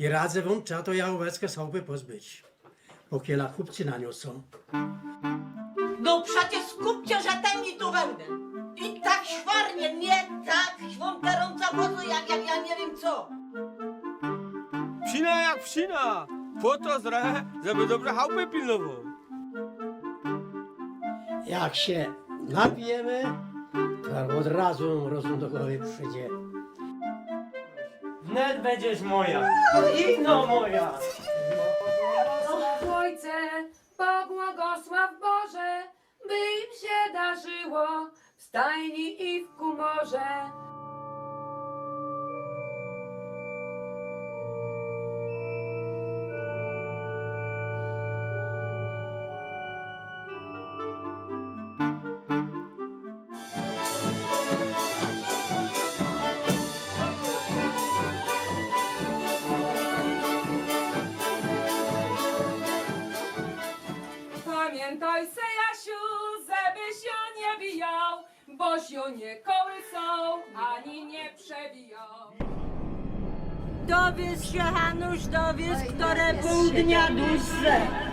I radzę wam, trzeba to jałoweckie sołpy pozbyć. Bo kiela chłopcy na nią są. No przecież skupcie, że ten mi tu będę. I tak szwarnie, nie tak śwąterąca wozu, jak, jak ja nie wiem co. Psina jak psina! Po to zre, żeby dobrze chałupy pilnował. Jak się napijemy, to od razu rozum do głowy przyjdzie. Wnet będziesz moja. Ino moja. Ojcze, pobłogosław Boże, by im się darzyło w stajni i w kumorze. Pamiętaj se, Jasiu, żebyś ją nie bijał, boś ją nie kołysał, ani nie przewijał. Dowiedz się, Hanusz, dowiedz, które pół dnia dłuższe.